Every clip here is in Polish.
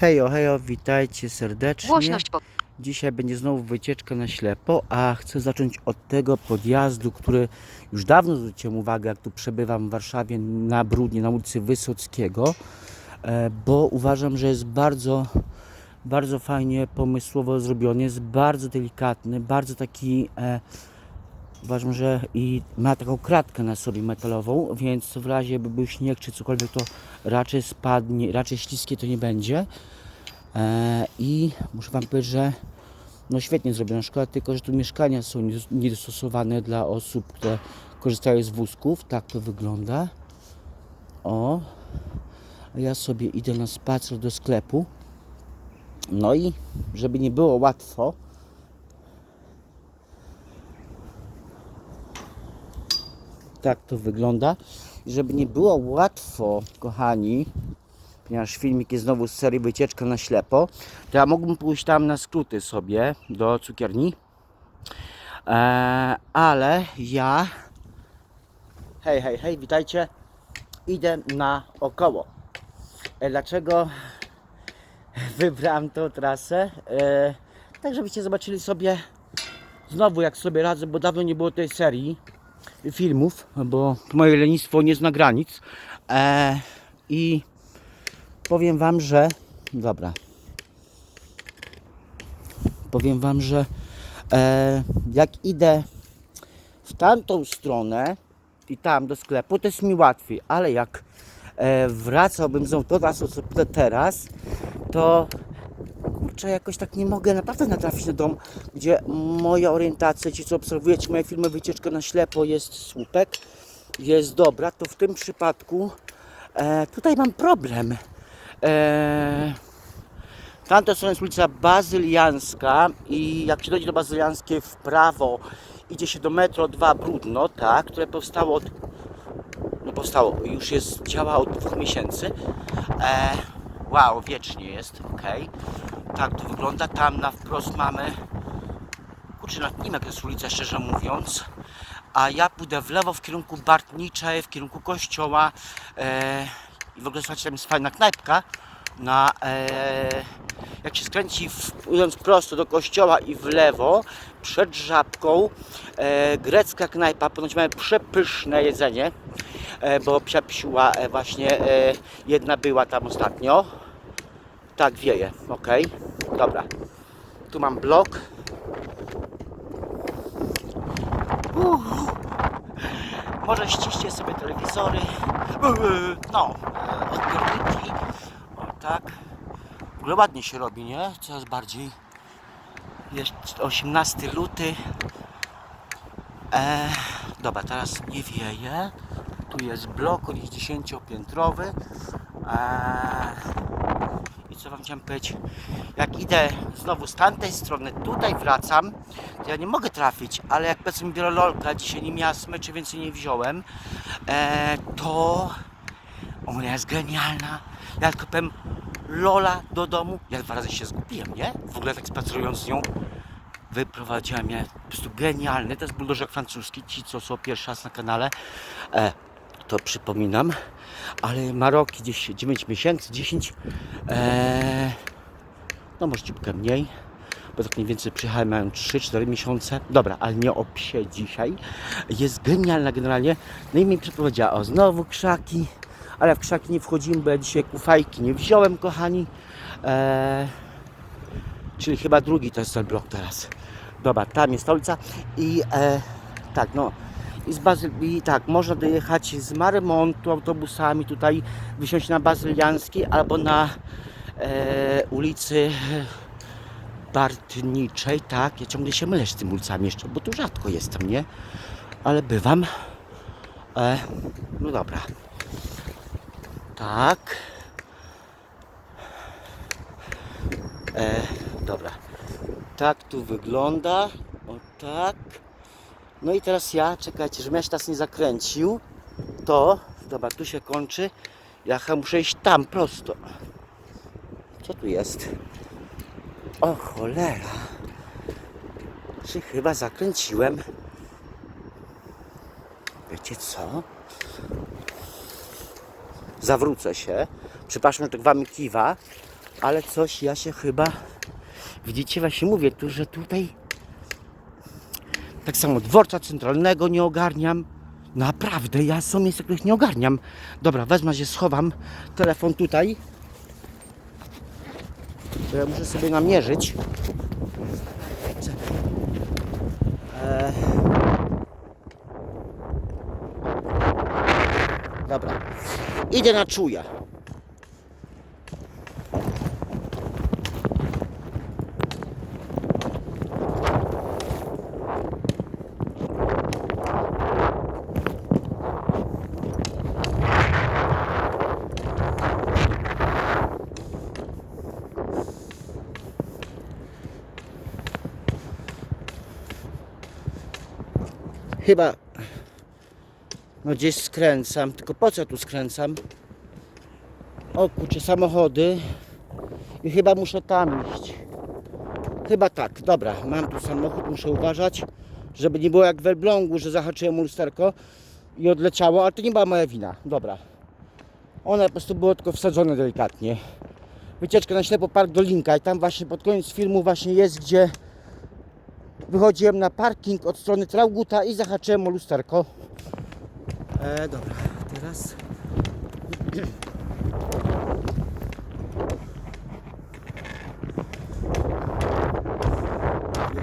Hejo, hejo, witajcie serdecznie. Głośność po... Dzisiaj będzie znowu wycieczka na ślepo, a chcę zacząć od tego podjazdu, który już dawno zwróciłem uwagę, jak tu przebywam w Warszawie na Brudnie, na ulicy Wysockiego, e, bo uważam, że jest bardzo, bardzo fajnie pomysłowo zrobiony, jest bardzo delikatny, bardzo taki, e, uważam, że i ma taką kratkę na sobie metalową, więc w razie by był śnieg czy cokolwiek, to raczej spadnie, raczej śliskie to nie będzie. E, I muszę Wam powiedzieć, że no świetnie zrobiona szkoła, tylko że tu mieszkania są niedostosowane dla osób, które korzystają z wózków. Tak to wygląda. O, ja sobie idę na spacer do sklepu. No i żeby nie było łatwo, tak to wygląda. I Żeby nie było łatwo, kochani, ponieważ filmik jest znowu z serii Wycieczka na ślepo, to ja mógłbym pójść tam na skróty sobie do cukierni. Eee, ale ja, hej, hej, hej, witajcie, idę na około. E, dlaczego wybrałem tą trasę? E, tak, żebyście zobaczyli sobie znowu, jak sobie radzę, bo dawno nie było tej serii filmów, bo moje lenistwo nie zna granic. E, I powiem Wam, że dobra. Powiem Wam, że e, jak idę w tamtą stronę i tam do sklepu, to jest mi łatwiej, ale jak e, wracałbym znowu co te- teraz, to kurczę, jakoś tak nie mogę naprawdę natrafić na dom, gdzie moja orientacja, ci co obserwujecie moje filmy Wycieczka na ślepo jest słupek, jest dobra, to w tym przypadku e, tutaj mam problem. E, tamta strona jest ulica Bazyliańska i jak się dojdzie do Bazyliańskiej w prawo, idzie się do metro 2 Brudno, tak, które powstało od, no powstało, już jest, działa od dwóch miesięcy. E, wow, wiecznie jest, ok. Tak to wygląda. Tam na wprost mamy, kurczę, nie wiem jak jest ulica, szczerze mówiąc. A ja pójdę w lewo w kierunku Bartniczej, w kierunku kościoła. E, I w ogóle słuchajcie, tam jest fajna knajpka. Na, e, jak się skręci w, idąc prosto do kościoła i w lewo, przed żabką, e, grecka knajpa, ponoć mamy przepyszne jedzenie, e, bo psia psiła e, właśnie e, jedna była tam ostatnio. Tak, wieje, ok, dobra. Tu mam blok. Uff. Może ściście sobie telewizory. No, e, odbiorniki. O tak. W ogóle ładnie się robi, nie? Coraz bardziej. Jest 18 luty. E, dobra, teraz nie wieje. Tu jest blok, on jest 10-piętrowy. E, co wam chciałem powiedzieć? Jak idę znowu z tamtej strony, tutaj wracam, to ja nie mogę trafić, ale jak powiedzmy biorę lolka, dzisiaj nie miała smyczy, więc jej nie wziąłem, e, to ona jest genialna. Ja tylko powiem Lola do domu. Ja dwa razy się zgubiłem, nie? W ogóle tak spacerując z nią wyprowadziłem je. Po prostu genialny. To jest buldożek francuski. Ci, co są pierwszy raz na kanale, e, to przypominam. Ale Maroki gdzieś 9 miesięcy, 10. E, no może ciupkę mniej. Bo tak mniej więcej przyjechałem, mają 3-4 miesiące. Dobra, ale nie o psie dzisiaj. Jest genialna generalnie. No i mi przeprowadziła. O, znowu krzaki. Ale w krzaki nie wchodzimy, bo ja dzisiaj kufajki nie wziąłem, kochani. Eee, czyli chyba drugi to jest ten blok teraz. Dobra, tam jest ta ulica i e, tak, no i z Bazyl, i tak, można dojechać z Marymontu autobusami tutaj, wysiąść na Bazyliańskiej albo na e, ulicy Bartniczej, tak, ja ciągle się mylę z tymi ulicami jeszcze, bo tu rzadko jestem, nie? Ale bywam. E, no dobra. Tak. E, dobra. Tak tu wygląda. O tak. No i teraz ja, czekajcie, żebym ja się teraz nie zakręcił, to, dobra, tu się kończy. Ja muszę iść tam prosto. Co tu jest? O cholera. Czy chyba zakręciłem? Wiecie co? Zawrócę się. Przepraszam, że tak wam kiwa, ale coś ja się chyba, widzicie, właśnie mówię tu, że tutaj tak samo dworca centralnego nie ogarniam. Naprawdę, ja są miejsca, których nie ogarniam. Dobra, wezmę się, schowam telefon tutaj. Bo ja muszę sobie namierzyć. Dobra. Idę na czuja. Chyba no gdzieś skręcam, tylko po co tu skręcam? O kurczę, samochody i chyba muszę tam iść. Chyba tak, dobra, mam tu samochód, muszę uważać, żeby nie było jak w Elblągu, że zahaczyłem lusterko i odleciało, ale to nie była moja wina, dobra. One po prostu było tylko wsadzone delikatnie. Wycieczka na ślepo park do Linka i tam właśnie pod koniec filmu właśnie jest, gdzie wychodziłem na parking od strony Trauguta i zahaczyłem o lusterko. E, dobra, teraz.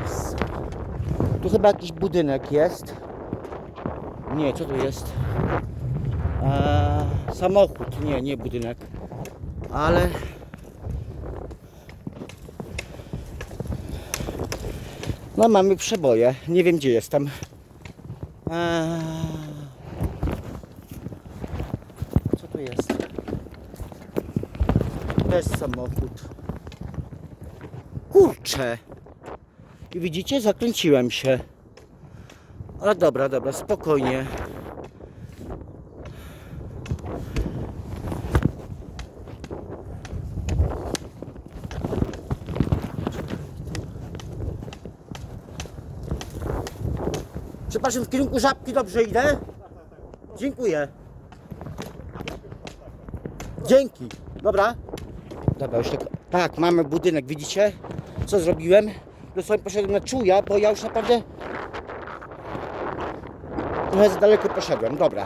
Jest. Tu chyba jakiś budynek jest. Nie, co tu jest? E, samochód, nie, nie budynek. Ale No mamy przeboje. Nie wiem gdzie jestem. Eee... Co tu jest? To jest samochód. Kurczę! I widzicie, zakręciłem się. Ale dobra, dobra, spokojnie. Przepraszam, w kierunku żabki dobrze idę? Dziękuję. Dzięki. Dobra. Dobra, już tak. Tak, mamy budynek, widzicie? Co zrobiłem? Dosłownie poszedłem na czuja, bo ja już naprawdę trochę za daleko poszedłem. Dobra.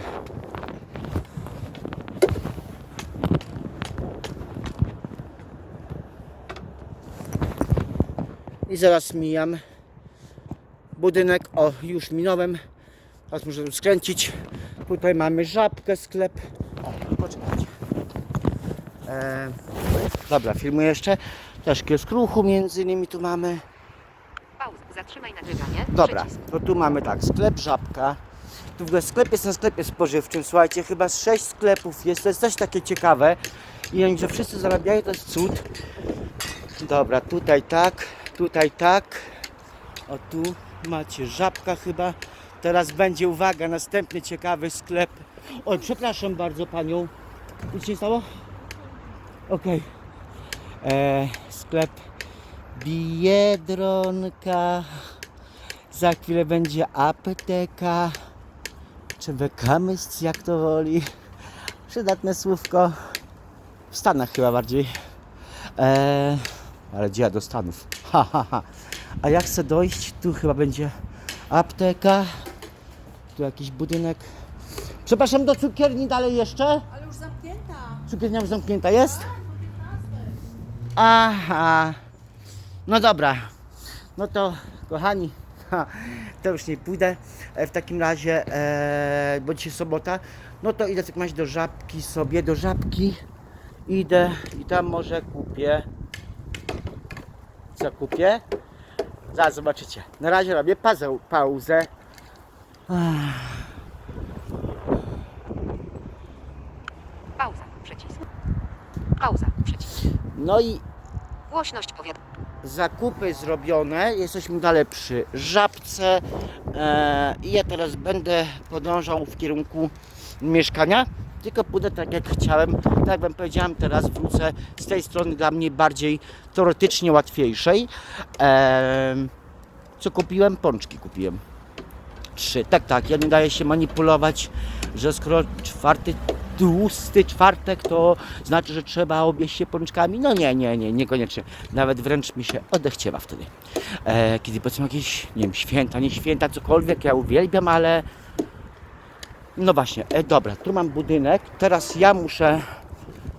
I zaraz mijam budynek. O, już minąłem. Teraz muszę tu skręcić. Tutaj mamy żabkę, sklep. O, poczekajcie. E, dobra, filmuję jeszcze. Też kiosk ruchu między innymi tu mamy. Zatrzymaj nagrywanie. Dobra, to tu mamy tak, sklep Żabka. Tu w ogóle sklep jest na sklepie spożywczym, słuchajcie, chyba z sześć sklepów jest, to jest też takie ciekawe. I oni, że wszyscy zarabiają, to jest cud. Dobra, tutaj tak, tutaj tak. O tu macie Żabka chyba. Teraz będzie, uwaga, następny ciekawy sklep. Oj, przepraszam bardzo Panią. Nic się stało? Okej. E, Sklep Biedronka. Za chwilę będzie apteka. Czy wekamyst, jak to woli. Przydatne słówko. W Stanach chyba bardziej. Eee, ale gdzie ja do Stanów? Ha, ha, ha. A jak chcę dojść, tu chyba będzie apteka. Tu jakiś budynek. Przepraszam, do cukierni dalej jeszcze? Ale już zamknięta. Cukiernia już zamknięta jest? Aha. No dobra. No to kochani, ha, to już nie pójdę. E, W takim razie, e, bo dzisiaj sobota, no to idę tak maść do żabki sobie, do żabki. Idę i tam może kupię. Co kupię? Zaraz zobaczycie. Na razie robię pauzę. pauzę. Pauza. Przycisk. Pauza. Przycisk. No i Głośność powiadomień. zakupy zrobione. Jesteśmy dalej przy żabce. E, I ja teraz będę podążał w kierunku mieszkania. Tylko pójdę tak jak chciałem. Tak jak wam powiedziałem, teraz wrócę z tej strony dla mnie bardziej teoretycznie łatwiejszej. E, co kupiłem? Pączki kupiłem. Trzy. Tak, tak. Ja nie daję się manipulować, że skoro czwarty tłusty czwartek to znaczy, że trzeba objeść się pączkami? No nie, nie, nie, niekoniecznie. Nawet wręcz mi się odechciewa wtedy. E, kiedy powiedzmy jakieś, nie wiem, święta, nie święta, cokolwiek, ja uwielbiam, ale no właśnie, e, dobra, tu mam budynek, teraz ja muszę,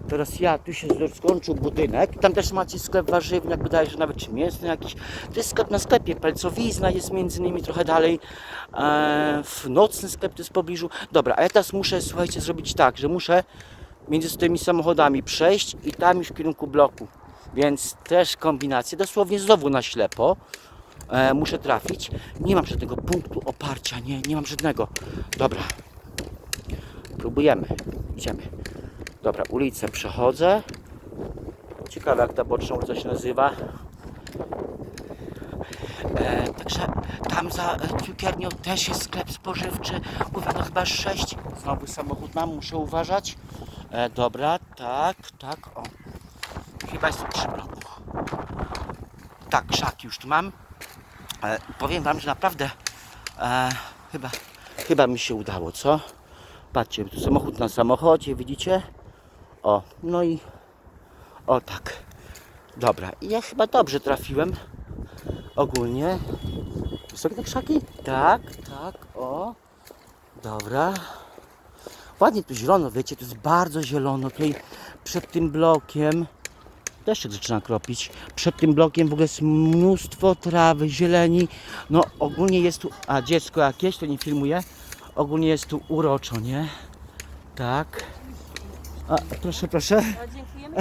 teraz ja, tu się skończył budynek, tam też macie sklep warzywny, jak wydaje się nawet czy mięsny jakiś, to jest sklep na sklepie, pelcowizna jest między innymi trochę dalej, e, w nocny sklep to jest w pobliżu, dobra, a ja teraz muszę, słuchajcie, zrobić tak, że muszę między tymi samochodami przejść i tam już w kierunku bloku, więc też kombinacje, dosłownie znowu na ślepo, e, muszę trafić, nie mam żadnego punktu oparcia, nie, nie mam żadnego, dobra, Próbujemy. Idziemy. Dobra, ulicę przechodzę. Ciekawe jak ta boczna ulica się nazywa. E, także tam za cukiernią też jest sklep spożywczy. Mówię, no chyba 6. Znowu samochód mam, muszę uważać. E, dobra, tak, tak, o. Chyba jest tu przy bloku. Tak, krzaki już tu mam. E, powiem wam, że naprawdę e, chyba, chyba mi się udało, co? Patrzcie, tu samochód na samochodzie, widzicie? O, no i o tak. Dobra, i ja chyba dobrze trafiłem ogólnie. Tu są te krzaki? Tak, tak, o. Dobra. Ładnie tu zielono, wiecie, tu jest bardzo zielono. Tutaj przed tym blokiem deszczyk zaczyna kropić. Przed tym blokiem w ogóle jest mnóstwo trawy, zieleni. No ogólnie jest tu, a dziecko jakieś, to nie filmuję. Ogólnie jest tu uroczo, nie? Tak. A, proszę, proszę. O, dziękujemy.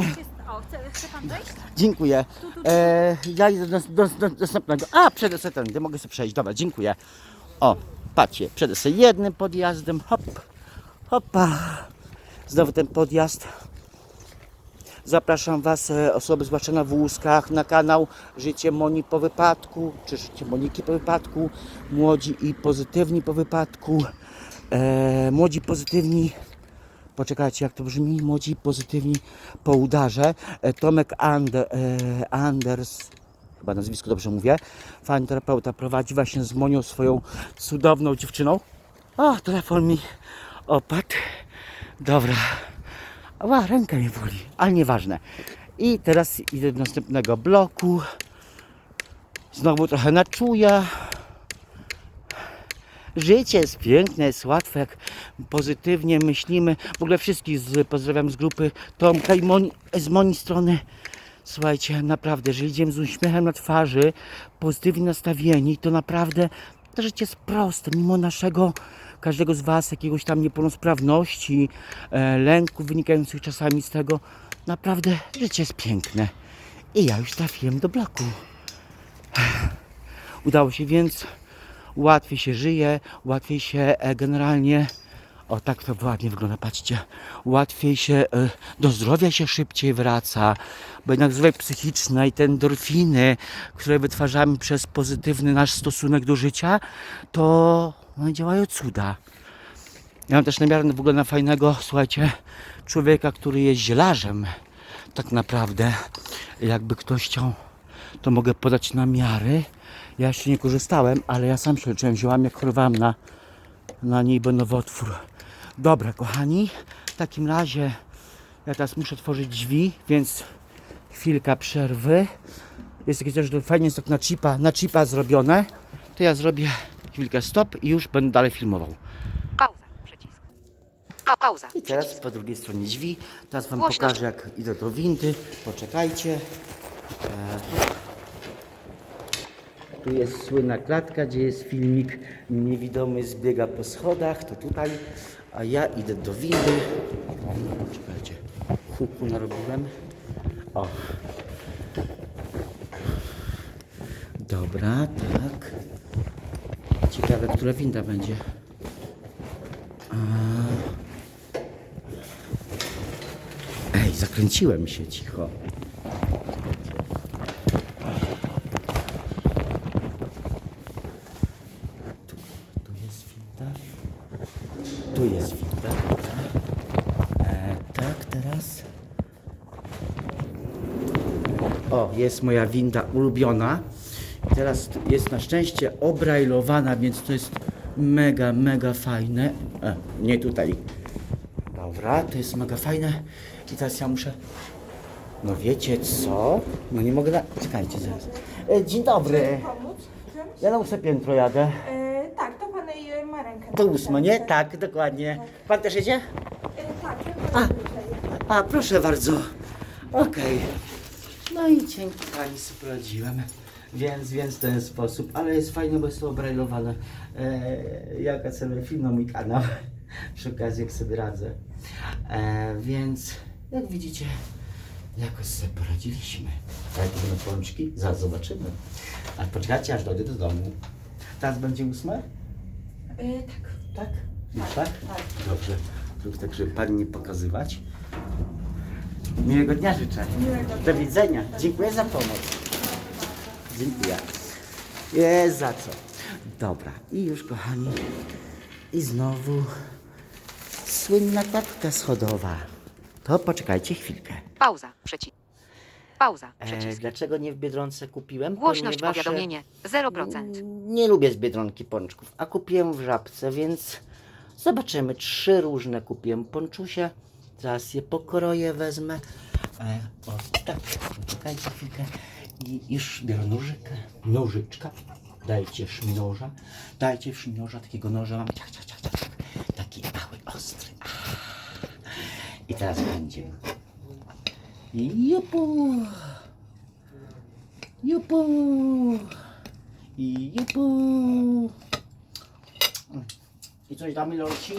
O, chce, chce pan wejść? Dziękuję. Tu, tu, tu. E, ja idę do, do, do następnego. A, przede sobie ten, mogę sobie przejść. Dobra, dziękuję. O, patrzcie, przede sobie jednym podjazdem. Hop, hopa. Znowu ten podjazd. Zapraszam Was, e, osoby zwłaszcza na wózkach, na kanał Życie Moni po wypadku, czy Życie Moniki po wypadku, Młodzi i Pozytywni po wypadku, e, Młodzi Pozytywni, poczekajcie jak to brzmi, Młodzi Pozytywni po udarze, e, Tomek Ander, e, Anders, chyba nazwisko dobrze mówię, fan terapeuta prowadzi właśnie z Monią swoją cudowną dziewczyną. O, telefon mi opadł. Dobra. Ła, ręka mnie boli, ale nieważne. I teraz idę do następnego bloku. Znowu trochę na czuja. Życie jest piękne, jest łatwe, jak pozytywnie myślimy. W ogóle wszystkich z, pozdrawiam z grupy Tomka i Moni, z Moni strony. Słuchajcie, naprawdę, jeżeli idziemy z uśmiechem na twarzy, pozytywnie nastawieni, to naprawdę to życie jest proste, mimo naszego, każdego z Was, jakiegoś tam niepełnosprawności, e, lęków wynikających czasami z tego, naprawdę życie jest piękne. I ja już trafiłem do bloku. Udało się więc, łatwiej się żyje, łatwiej się e, generalnie, o tak to ładnie wygląda, patrzcie, łatwiej się, e, do zdrowia się szybciej wraca, bo jednak zdrowie psychiczne i te endorfiny, które wytwarzamy przez pozytywny nasz stosunek do życia, to one działają cuda. Ja mam też namiar w ogóle na fajnego, słuchajcie, człowieka, który jest zielarzem. Tak naprawdę, jakby ktoś chciał, to mogę podać namiary. Ja jeszcze nie korzystałem, ale ja sam się leczyłem ziołami, jak chorowałem na, na niej nowotwór. Dobra, kochani, w takim razie ja teraz muszę tworzyć drzwi, więc chwilka przerwy. Jest jakieś też fajnie jest tak na chipa, na chipa zrobione. To ja zrobię chwilkę stop i już będę dalej filmował. Pauza. Przycisk. Pa, pauza. I teraz po drugiej stronie drzwi. Teraz Wam pokażę jak idę do windy. Poczekajcie. E, Tu jest słynna klatka, gdzie jest filmik niewidomy zbiega po schodach. To tutaj. A ja idę do windy. Poczekajcie. Huku narobiłem. O. Dobra, tak. Ciekawe, która winda będzie. Ej, zakręciłem się cicho. Tu, tu jest winda. Tu jest winda. E, tak, teraz. O, jest moja winda ulubiona. I Teraz jest na szczęście obrajlowana, więc to jest mega, mega fajne. E, nie tutaj. Dobra. To jest mega fajne. I teraz ja muszę... No wiecie co? No nie mogę na... Czekajcie zaraz. E, dzień dobry. pomóc? Ja na ósme piętro jadę. E, tak, to pan e, ma rękę. To ósme, nie? Tak, dokładnie. Pan też jedzie? E, tak, A. A. A, proszę bardzo. Okej. No i dzięki pani poradziłem. Więc, więc w ten sposób, ale jest fajnie, bo jest to obrajlowane. E, jaka sobie film na mój kanał. Przy okazji, jak sobie radzę. E, więc, jak widzicie, jakoś sobie poradziliśmy. Tak, będą pączki? Zaraz zobaczymy. A poczekajcie, aż dojdę do domu. Teraz będzie ósme? E, tak. Tak? Już tak? Dobrze. Zrób tak, żeby pani nie pokazywać. Miłego dnia życzę. Do widzenia. Dziękuję za pomoc. Dziękuję. Jest za co. Dobra. I już kochani. I znowu słynna klatka schodowa. To poczekajcie chwilkę. Pauza. Przycisk. Pauza. E, Przycisk. dlaczego nie w Biedronce kupiłem? Głośność Ponieważ, e, powiadomienie 0%. Nie lubię z Biedronki pączków, a kupiłem w Żabce, więc zobaczymy. Trzy różne kupiłem ponczusie. Zaraz je pokroję, wezmę. E, o, tak, poczekajcie chwilkę. I już biorę nożykę, nożyczka. Dajcie szminoża. Dajcie szminoża, takiego noża mam. Ciach, ciach, ciach, ciach. Taki mały, ostry. I teraz będzie. Jupu. Jupu. Jupu. I coś damy Lolci?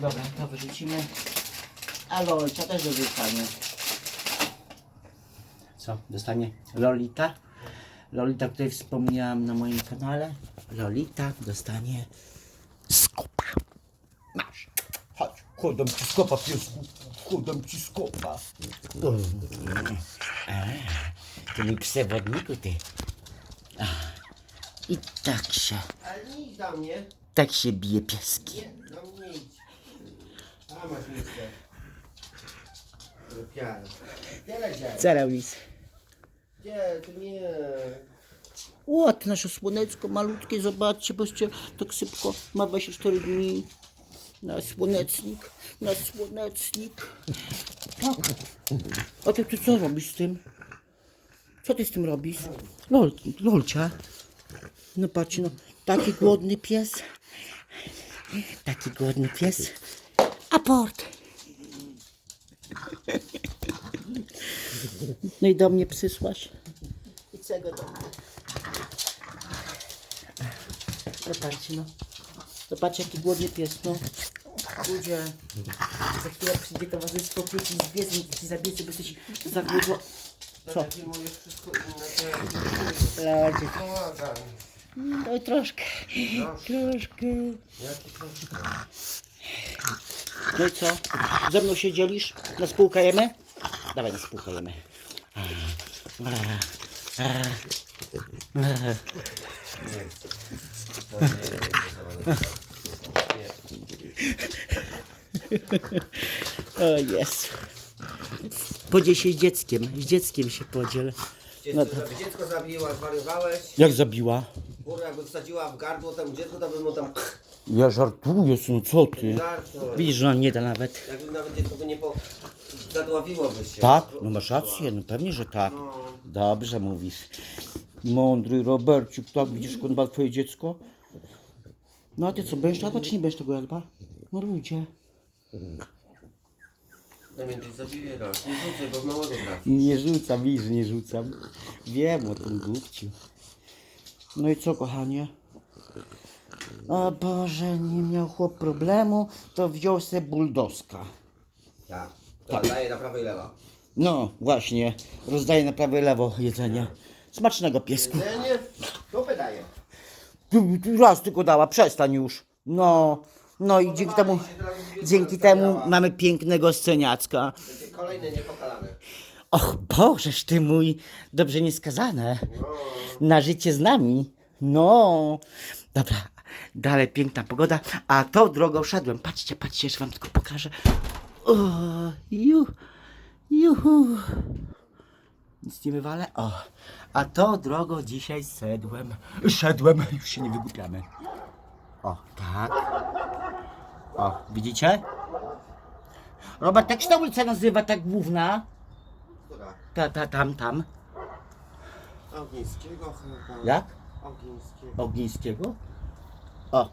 Dobra, to wyrzucimy. A Lolcia też dostanie. Co? Dostanie Lolita. Lolita, o której wspomniałam na moim kanale. Lolita dostanie skopa. Masz. Chodź, kładam ci skopa, piesku. Kładam ci skopa. Ty mój przewodniku, ty. Ach. I tak się, Ale nie idź do mnie. tak się bije pieski. Nie, do mnie miskę. Rupiara. Gdzie leciałeś? Co robisz? Gdzie? Ty nie. Łot, nasze słonecko malutkie, zobaczcie, bo jeszcze tak szybko ma 24 dni. Na słonecznik, na słonecznik. Tak. A ty, ty co robisz z tym? Co ty z tym robisz? Lol, lolcia. No patrz, no, taki głodny pies. Taki głodny pies. Aport. No i do mnie przysłaś. I czego do mnie? Zobaczcie, no. Zobaczcie, jaki głodny pies, no. Ludzie, za chwilę przyjdzie towarzystwo pieci z biedzą, ci zabierze, bo jesteś za głodno. Co? Inne. Ludzie, Pomagam. no troszkę, troszkę. Jaki to? No i co? Ze mną się dzielisz? Na spółkę jemy? Dawaj, na spółkę jemy. O jest. Podziel się z dzieckiem. Z dzieckiem się podziel. Dziecko, żeby dziecko zabiła, zwariowałeś. Jak zabiła? Kurwa, jakby wsadziła w gardło temu dziecku, to by mu tam Ja żartuję, no co ty? Widzisz, że on nie da nawet. Jakby nawet dziecko by nie po... Zadławiłoby się. Tak? No masz rację, no pewnie, że tak. Dobrze mówisz. Mądry Robercik, tak widzisz, skąd ma twoje dziecko? No a ty co, będziesz lata czy nie będziesz tego Elba? No ludzie. No więc zabierasz. Nie rzucaj, bo trafi. Nie rzucam, widzisz, nie rzucam. Wiem o tym głupciu. No i co, kochanie? O Boże, nie miał chłop problemu, to wziął se buldoska. Tak. To daje na prawo i lewo. No, właśnie, rozdaje na prawo i lewo jedzenie. Smacznego piesku. Jedzenie? Dupy daje. Tu- tu Raz tylko dała, przestań już. No, no i dzięki temu, dzięki temu mamy pięknego sceniacka. Takie kolejne niepokalane. Och Bożeż ty mój, dobrze nieskazane. Na życie z nami. No, dobra, dalej piękna pogoda, a tą drogą szedłem. Patrzcie, patrzcie, jeszcze wam tylko pokażę. O, ju, juhu. Nic nie wywalę. O, a tą drogą dzisiaj szedłem. Szedłem, już się nie wygłupiamy. O, tak. O, widzicie? Robert, jak się ta ulica nazywa, ta główna? Która? Ta, ta, tam, tam. Ognińskiego chyba. Jak? Ognińskiego? O.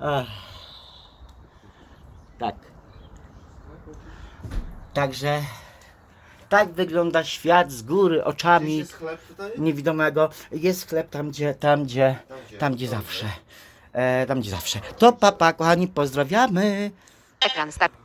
Ach. Tak. Także tak wygląda świat z góry oczami jest chleb tutaj? niewidomego. Jest sklep tam gdzie, tam gdzie, Tam gdzie? tam gdzie zawsze. E, tam gdzie zawsze. To papa, kochani, pozdrawiamy. Ekran start.